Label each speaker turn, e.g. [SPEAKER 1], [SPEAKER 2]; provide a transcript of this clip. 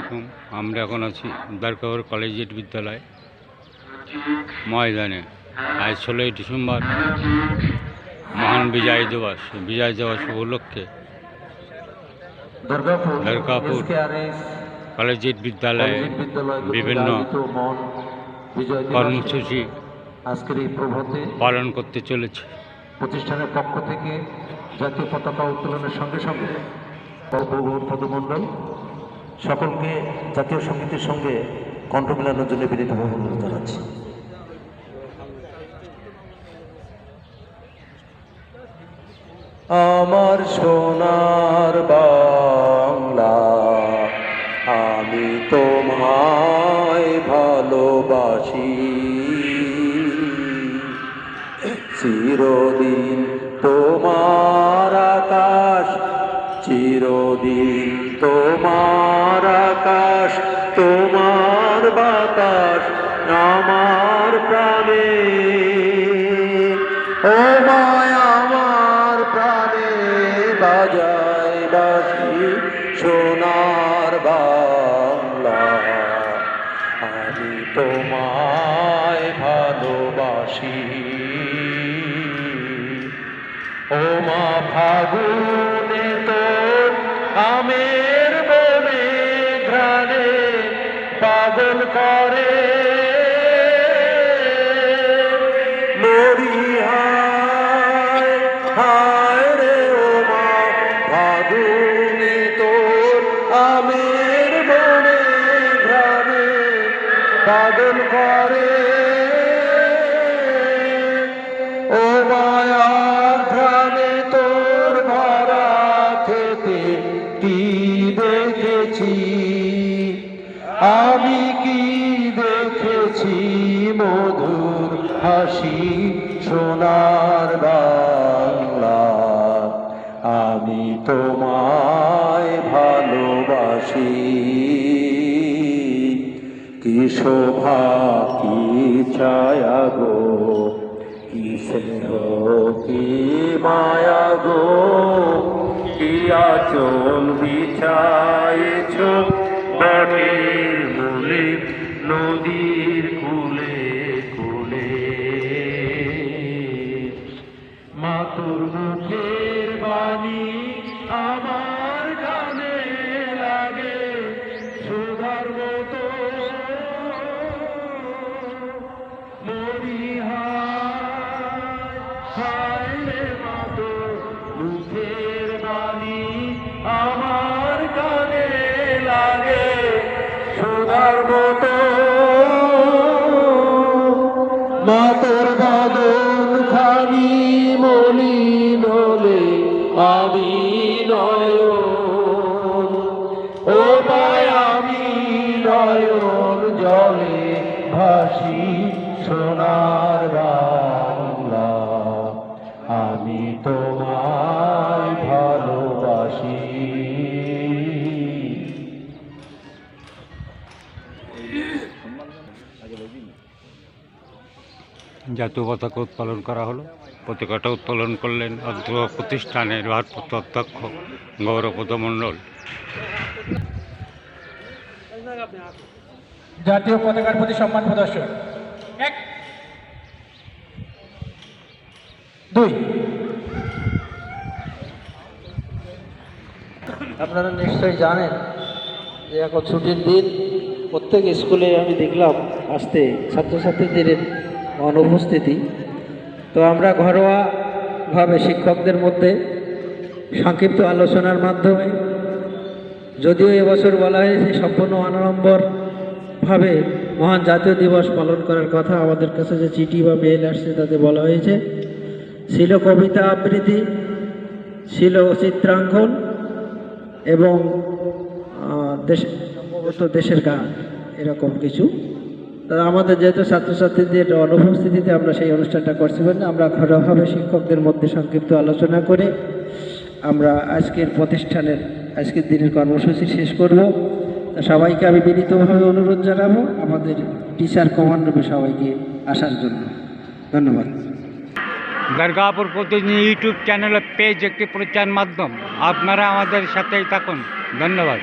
[SPEAKER 1] এখন আমরা এখন আছি দ্বারকাপুর কলেজিয়েট বিদ্যালয় ময়দানে। আজ ষোলোই ডিসেম্বর মহান বিজয় দিবস। বিজয় দিবস উপলক্ষে
[SPEAKER 2] দুর্গাপুর
[SPEAKER 1] কলেজিয়েট বিদ্যালয়ে বিভিন্ন কর্মসূচি
[SPEAKER 2] আজকের এই প্রভাতে
[SPEAKER 1] পালন করতে চলেছে।
[SPEAKER 2] প্রতিষ্ঠানের পক্ষ থেকে জাতীয় পতাকা উত্তোলনের সঙ্গে সঙ্গে পদমণ্ডল সকলকে জাতীয় সঙ্গীতের সঙ্গে কণ্ঠ মেলানোর জন্য বিনীতভাবে অনুরোধ জানাচ্ছি। আমার সোনার বাংলা, আমি তোমায় ভালোবাসি। চিরদিন তোমার আকাশ, চিরদিন তোমার আকাশ, তোমার বাতাস, আমার প্রাণে। ও মায়, আমার প্রাণে বাজায় বাসি সোনার বাংলা। আমি তোমায় ভালোবাসি। ও মা ফাগুনে পাগল করে। মরি হায় হায় আমের বনে পাগল আমি কি দেখেছি মধুর হাসি সোনার বাংলা? আমি তোমায় ভালোবাসি। কি শোভা, কি ছায়া গো? কি স্নেহ, কি মায়া গো? কি আচল বিছায়েছ নদীর কুলে কুলে। মাতুর মুখের বাণী আমার নয়ন জলে ভাসি সোনার বাংলা। আমি তোমায় ভালোবাসি।
[SPEAKER 1] জাতীয় পতাকা উত্তোলন করা হলো। পতাকাটা উত্তোলন করলেন অত্র প্রতিষ্ঠানের ভারপ্রাপ্ত অধ্যক্ষ গৌরপদ মণ্ডল।
[SPEAKER 3] জাতীয় পতাকার প্রতি সম্মান প্রদর্শন। এক। দুই।
[SPEAKER 4] আপনারা নিশ্চয়ই জানেন যে এখন ছুটির দিন প্রত্যেক স্কুলে আমি দেখলাম আসতে ছাত্রছাত্রীদের অনুপস্থিতি। তো আমরা ঘরোয়াভাবে শিক্ষকদের মধ্যে সংক্ষিপ্ত আলোচনার মাধ্যমে যদিও এবছর বলা হয়েছে সম্পূর্ণ অনাড়ম্বরভাবে মহান জাতীয় দিবস পালন করার কথা আমাদের কাছে যে চিঠি বা মেল আসছে তাতে বলা হয়েছে। ছিল কবিতা আবৃত্তি, ছিল চিত্রাঙ্কন এবং দেশ দেশের গান, এরকম কিছু। তা আমাদের যেহেতু ছাত্রছাত্রীদের অনুপস্থিতিতে আমরা সেই অনুষ্ঠানটা করছিলাম না আমরা ঘরোয়াভাবে শিক্ষকদের মধ্যে সংক্ষিপ্ত আলোচনা করে আমরা আজকের প্রতিষ্ঠানের আজকের দিনের কর্মসূচি শেষ করব। সবাইকে আমি বিনীতভাবে অনুরোধ জানাব আমাদের টিচার কমান্ড রুমে সবাইকে আসার জন্য। ধন্যবাদ।
[SPEAKER 1] দুর্গাপুর প্রতিদিন ইউটিউব চ্যানেলের পেজ একটি প্রচার মাধ্যম। আপনারা আমাদের সাথেই থাকুন। ধন্যবাদ।